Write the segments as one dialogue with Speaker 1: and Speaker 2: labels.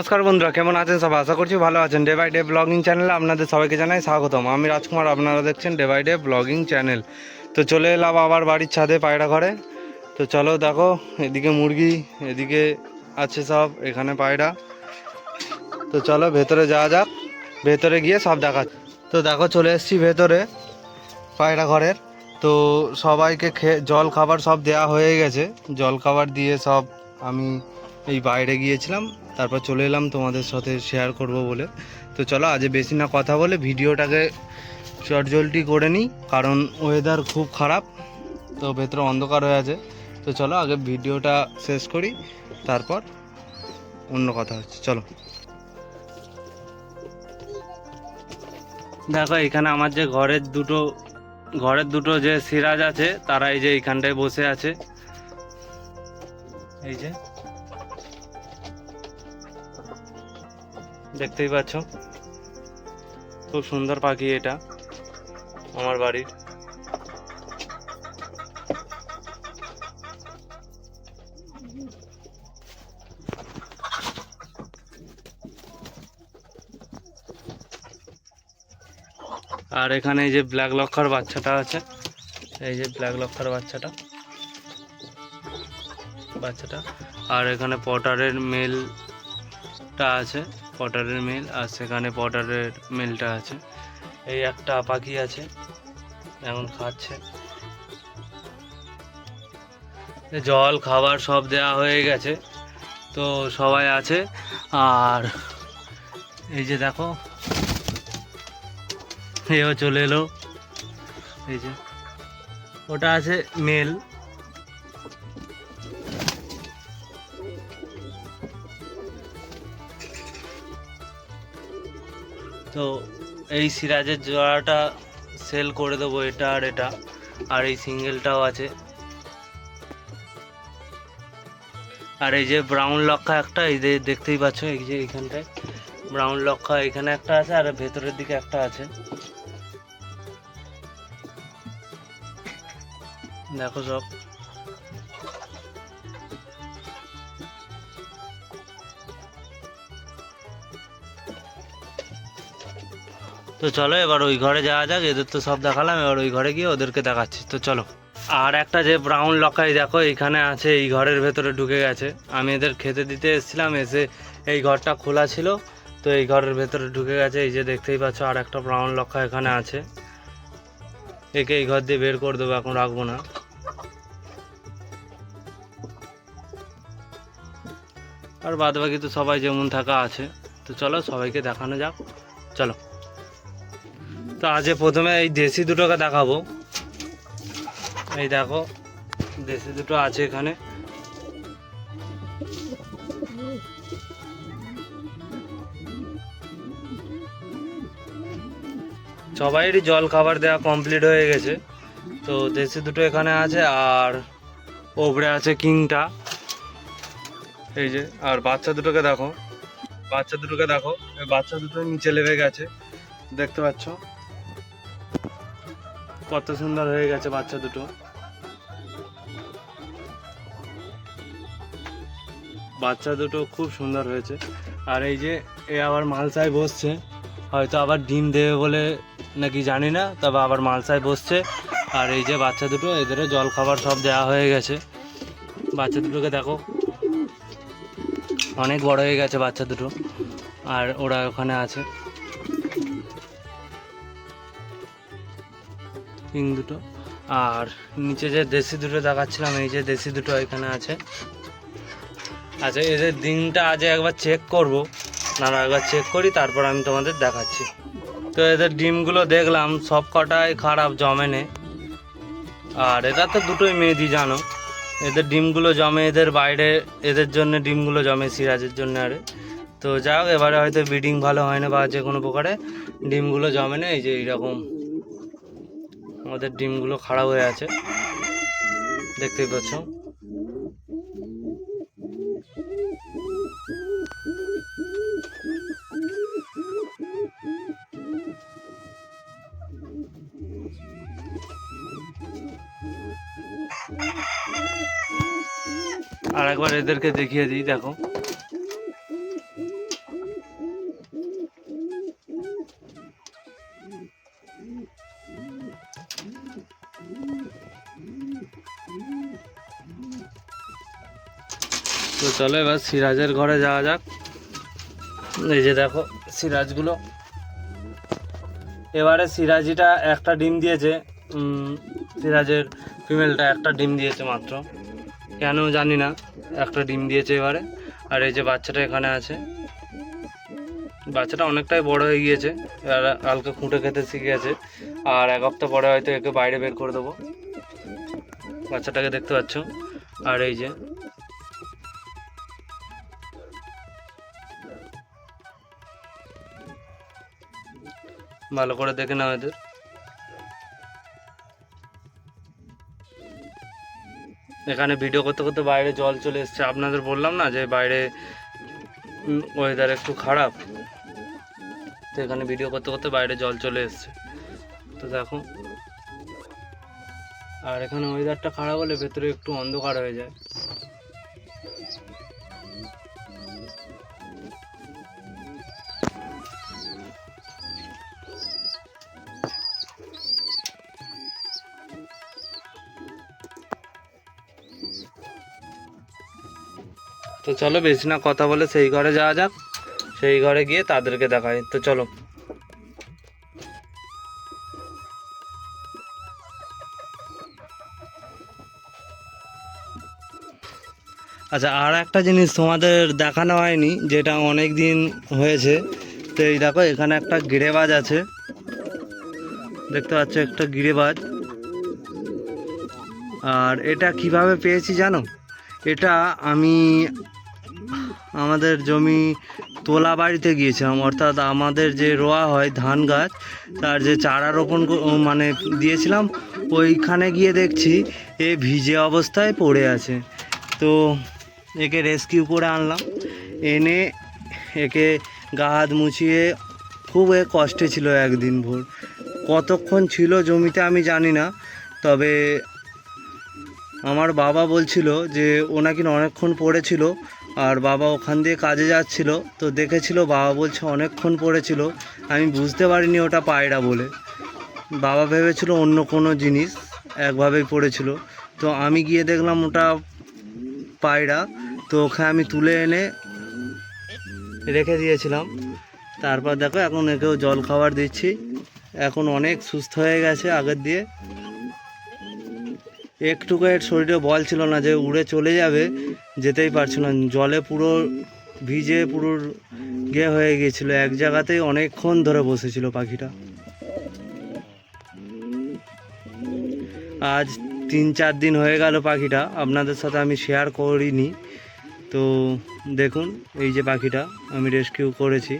Speaker 1: নমস্কার বন্ধুরা, কেমন আছেন সবাই? আশা করছি ভালো আছেন। ডে বাই ডে ব্লগিং চ্যানেলে আপনাদের সবাইকে জানাই স্বাগতম। আমি রাজকুমার, আপনারা দেখছেন ডে বাই ডে ব্লগিং চ্যানেল তো চলে এলাম আবার বাড়ির ছাদে, পায়রা ঘরে। তো চলো দেখো, এদিকে মুরগি, এদিকে আছে সব, এখানে পায়রা। তো চলো ভেতরে যাওয়া যাক, ভেতরে গিয়ে সব দেখা তো দেখো, চলে এসেছি ভেতরে, পায়রা ঘরের। তো সবাইকে খেয়ে জল খাবার সব দেয়া হয়ে গেছে। জল খাবার দিয়ে সব আমি এই বাইরে গিয়েছিলাম। তারপর চলে এলাম তোমাদের সাথে শেয়ার করব বলে। তো চলো, আজ বেশি না কথা বলে ভিডিওটাকে চটজলটি করে নিই, কারণ ওয়েদার খুব খারাপ, তো ভেতরে অন্ধকার হয়ে আছে। তো চলো, আগে ভিডিওটা শেষ করি, তারপর অন্য কথা হচ্ছে। চলো। দেখো, এখানে আমার যে ঘরের দুটো ঘরের দুটো যে সিরাজ আছে, তারা এই যে এইখানটায় বসে আছে। এই যে। দেখতেই পাচ্ছ। খুব সুন্দর পাখি এটা, আমার বাড়ির। আর এখানে এই যে ব্ল্যাক লক্ষার বাচ্চাটা আছে, এই যে ব্ল্যাক লক্ষার বাচ্চাটা বাচ্চাটা। আর এখানে পটারের মেলটা আছে, পটারের মেল, আর সেখানে পটারের মেলটা আছে। এই একটা পাখি আছে, এখন খাচ্ছে। জল, খাবার সব দেওয়া হয়ে গেছে, তো সবাই আছে। আর এই যে দেখো, এও চলে এলো। এই যে, ওটা আছে মেল। তো এই সিরাজের জোড়াটা সেল করে দেবো এটা আর এটা, আর এই সিঙ্গেলটাও আছে। আর এই যে ব্রাউন লক্ষা একটা, এই যে দেখতেই পাচ্ছ, এই যে এইখানটায়। ব্রাউন লক্ষা এখানে একটা আছে, আর ভেতরের দিকে একটা আছে। দেখো সব। তো চলো, এবার ওই ঘরে যাওয়া যাক, এদের তো সব দেখালাম, এবার ওই ঘরে গিয়ে ওদেরকে দেখাচ্ছি। তো চলো। আর একটা যে ব্রাউন লকাই, দেখো, এইখানে আছে, এই ঘরের ভেতরে ঢুকে গেছে। আমি এদের খেতে দিতে এসেছিলাম, এসে এই ঘরটা খোলা ছিল। তো এই ঘরের ভেতরে ঢুকে গেছে, এই যে দেখতেই পাচ্ছ, আর একটা ব্রাউন লক্ষা এখানে আছে। একে এই ঘর দিয়ে বের করে দেবো, এখন রাখব না। আর বাদ বাকি তো সবাই যেমন থাকা আছে। তো চলো, সবাইকে দেখানো যাক। চলো। তো আজ প্রথমে এই দেশি দুটোকে দেখাবো। এই দেখো, দেশি দুটো আছে এখানে। সবাইয়েরই জল খাবার দেওয়া কমপ্লিট হয়ে গেছে। তো দেশি দুটো এখানে আছে, আর ওপরে আছে কিংটা। এই যে, আর বাচ্চা দুটোকে দেখো। বাচ্চা দুটোকে দেখো বাচ্চা দুটো নিচে লেবে গেছে, দেখতে পাচ্ছ? কত সুন্দর হয়ে গেছে বাচ্চা দুটো। বাচ্চা দুটো খুব সুন্দর হয়েছে। আর এই যে, এ আবার মালসায় বসছে। হয়তো আবার ডিম দেবে বলে নাকি জানি না, তবে আবার মালসায় বসছে। আর এই যে বাচ্চা দুটো, এদেরও জল খাবার সব দেওয়া হয়ে গেছে। বাচ্চা দুটোকে দেখো, অনেক বড় হয়ে গেছে বাচ্চা দুটো। আর ওরা ওখানে আছে। পিং দুটো। আর নিচে যে দেশি দুটো দেখাচ্ছিলাম, এই যে দেশি দুটো এখানে আছে। আচ্ছা এদের দিনটা আজ একবার চেক করব। না একবার চেক করি, তারপর আমি তোমাদের দেখাচ্ছি। তো এদের ডিমগুলো দেখলাম, সব কটাই খারাপ জমে নে। আর এটা তো দুটোই মেয়েদি, জানো। এদের ডিমগুলো জমে, এদের বাইরে, এদের জন্য ডিমগুলো জমে, সিরাজের জন্য আরে। তো যাই হোক, এবারে হয়তো ব্রিডিং ভালো হয় না বা যে কোনো প্রকারে ডিমগুলো জমে না, এই যে এইরকম। আমাদের ডিমগুলো খারাপ হয়ে আছে। দেখতেই পাচ্ছ। আর একবার এদেরকে দেখিয়ে দিই দেখো। চলো এবার সিরাজের ঘরে যাওয়া যাক। এই যে দেখো সিরাজগুলো। এবারে সিরাজিটা একটা ডিম দিয়েছে। সিরাজের ফিমেলটা একটা ডিম দিয়েছে মাত্র। কেন জানি না, একটা ডিম দিয়েছে এবারে। আর এই যে বাচ্চাটা এখানে আছে। বাচ্চাটা অনেকটাই বড় হয়ে গিয়েছে। এবার হালকা খুঁটে খেতে শিখে গেছে আর এক হপ্তাহ পরে হয়তো একে বাইরে বের করে দেবো। বাচ্চাটাকে দেখতে পাচ্ছ? আর এই যে ভালো করে দেখে নাও এদের। এখানে ভিডিও করতে করতে বাইরে জল চলে এসছে। আপনাদের বললাম না যে বাইরে ওয়েদার একটু খারাপ। তো এখানে ভিডিও করতে করতে বাইরে জল চলে এসছে। তো দেখো। আর এখানে ওয়েদারটা খারাপ হলে ভেতরে একটু অন্ধকার হয়ে যায়। তো চলো বেশি না কথা বলে সেই ঘরে যাওয়া যাক। সেই ঘরে গিয়ে তাদেরকে দেখাই। তো চলো। আচ্ছা আর একটা জিনিস তোমাদের দেখানো হয়নি, যেটা অনেক দিন হয়েছে। তো এই দেখো, এখানে একটা গিরেবাজ আছে। দেখতে পাচ্ছ, একটা গিরেবাজ। আর এটা কীভাবে পেয়েছি জানো? এটা আমি আমাদের জমি তোলা বাড়িতে গিয়েছিলাম, অর্থাৎ আমাদের যে রোয়া হয় ধান গাছ, তার যে চারা রোপণ মানে দিয়েছিলাম, ওইখানে গিয়ে দেখছি এ ভিজে অবস্থায় পড়ে আছে। তো একে রেস্কিউ করে আনলাম। এনে একে গা হাত মুছিয়ে খুব এ কষ্টে ছিল একদিন ভোর। কতক্ষণ ছিল জমিতে আমি জানি না, তবে আমার বাবা বলছিল যে ও নাকি অনেকক্ষণ পড়েছিল আর বাবা ওখান দিয়ে কাজে যাচ্ছিল, তো দেখেছিল বাবা বলছে অনেকক্ষণ পড়েছিল, আমি বুঝতে পারিনি ওটা পায়রা বলে। বাবা ভেবেছিল অন্য কোনো জিনিস একভাবেই পড়েছিল। তো আমি গিয়ে দেখলাম ওটা পায়রা, তো ওকে আমি তুলে এনে রেখে দিয়েছিলাম। তারপর দেখো এখন একেও জল খাবার দিচ্ছি। এখন অনেক সুস্থ হয়ে গেছে আগের দিয়ে। একটুকু এর শরীরে বল ছিল না যে উড়ে চলে যাবে, যেতেই পারছিল না। জলে পুরো ভিজে পুরো গে হয়ে গিয়েছিল। এক জায়গাতেই অনেকক্ষণ ধরে বসেছিল পাখিটা। আজ তিন চার দিন হয়ে গেল পাখিটা। আপনাদের সাথে আমি শেয়ার করিনি। তো দেখুন, এই যে পাখিটা, আমি রেস্কিউ করেছি।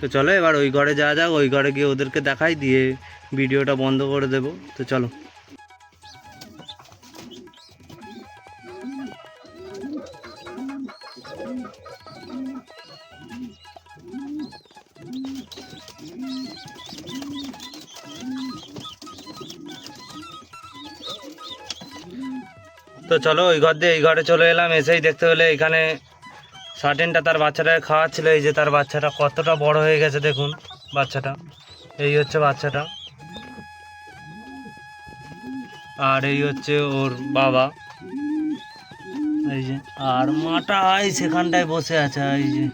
Speaker 1: তো চলো এবার ওই ঘরে যাওয়া যাক। ওই ঘরে গিয়ে ওদেরকে দেখাই, দিয়ে ভিডিওটা বন্ধ করে দেব, তো চলো। তো চলো, ওই ঘর দিয়ে এই ঘরে চলে এলাম, এসেই দেখতে পেলে এখানে সার্টেনটা তার বাচ্চাটাকে খাওয়াচ্ছিল, এই যে তার বাচ্চাটা কতটা বড় হয়ে গেছে দেখুন, বাচ্চাটা। এই হচ্ছে বাচ্চাটা। আর এই হচ্ছে ওর বাবা। এই যে, আর মাটা এই সেখানটায় বসে আছে, এই যে।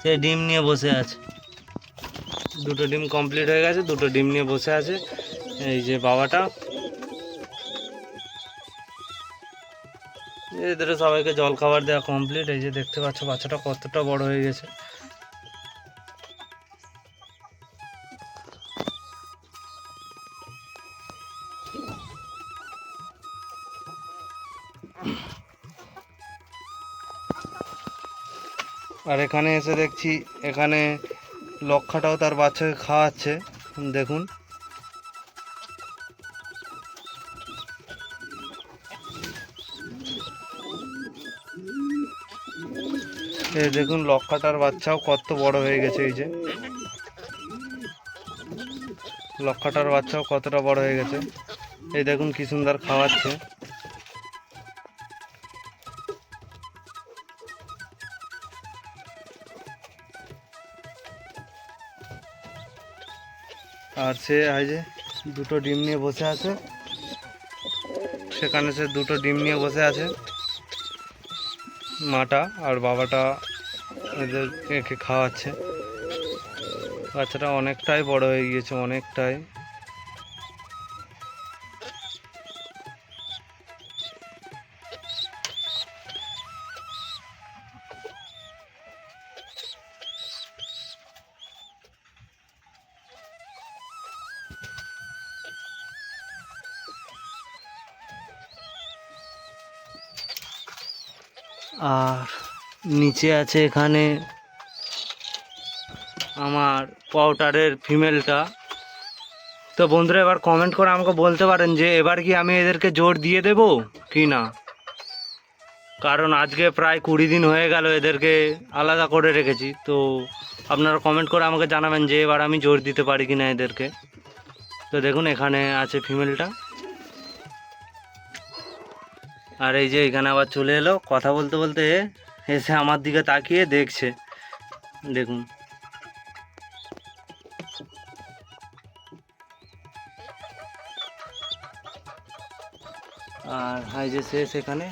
Speaker 1: সে ডিম নিয়ে বসে আছে। দুটো ডিম কমপ্লিট হয়ে গেছে, দুটো ডিম নিয়ে বসে আছে, এই যে বাবাটা। এদের সবাইকে জল খাবার দেওয়া কমপ্লিট, এই যে দেখতে পাচ্ছ বাচ্চাটা কতটা বড় হয়ে গেছে। আর এখানে এসে দেখছি, এখানে লক্ষাটাও তার বাচ্চাকে খাওয়াচ্ছে। দেখুন। এই দেখুন, লক্ষাটার বাচ্চাও কত বড় হয়ে গেছে এই যে। লক্ষাটার বাচ্চাও কতটা বড় হয়ে গেছে। এই দেখুন কি সুন্দর খাওয়াচ্ছে। আর সে যে দুটো ডিম নিয়ে বসে আছে। সেখানে সে দুটো ডিম নিয়ে বসে আছে। মাটা আর বাবাটা এদের একে খাওয়াচ্ছে। বাচ্চাটা অনেকটাই বড় হয়ে গিয়েছে, অনেকটাই। আর নিচে আছে এখানে আমার পাউডারের ফিমেলটা। তো বন্ধুরা, এবার কমেন্ট করে আমাকে বলতে পারেন যে, এবার কি আমি এদেরকে জোর দিয়ে দেব কি না? কারণ আজকে প্রায় কুড়ি দিন হয়ে গেল এদেরকে আলাদা করে রেখেছি। তো আপনারা কমেন্ট করে আমাকে জানাবেন যে, এবার আমি জোর দিতে পারি কি না এদেরকে। তো দেখুন, এখানে আছে ফিমেলটা। আর এই যে এখানে আবার চলে এলো, কথা বলতে বলতে এসে আমার দিকে তাকিয়ে দেখছে। দেখুন। আর হাই যে সে সেখানে।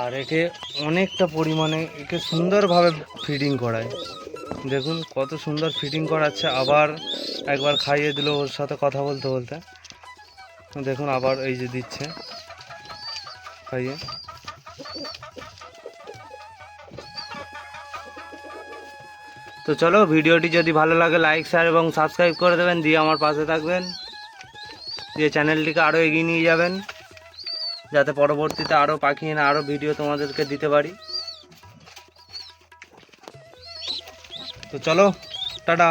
Speaker 1: আর একে অনেকটা পরিমাণে একে সুন্দরভাবে ফিডিং করায়। দেখুন কত সুন্দর ফিডিং করাচ্ছে। আবার একবার খাইয়ে দিল ওর সাথে কথা বলতে বলতে। দেখুন আবার এই যে দিচ্ছে। খাইয়ে। তো চলো, ভিডিওটি যদি ভালো লাগে লাইক শেয়ার এবং সাবস্ক্রাইব করে দেবেন, দিয়ে আমার পাশে থাকবেন। দিয়ে চ্যানেলটিকে আরও এগিয়ে নিয়ে যাবেন, যাতে পরবর্তীতে আরও পাখি এনে আরও ভিডিও তোমাদেরকে দিতে পারি। তো চলো, টাটা।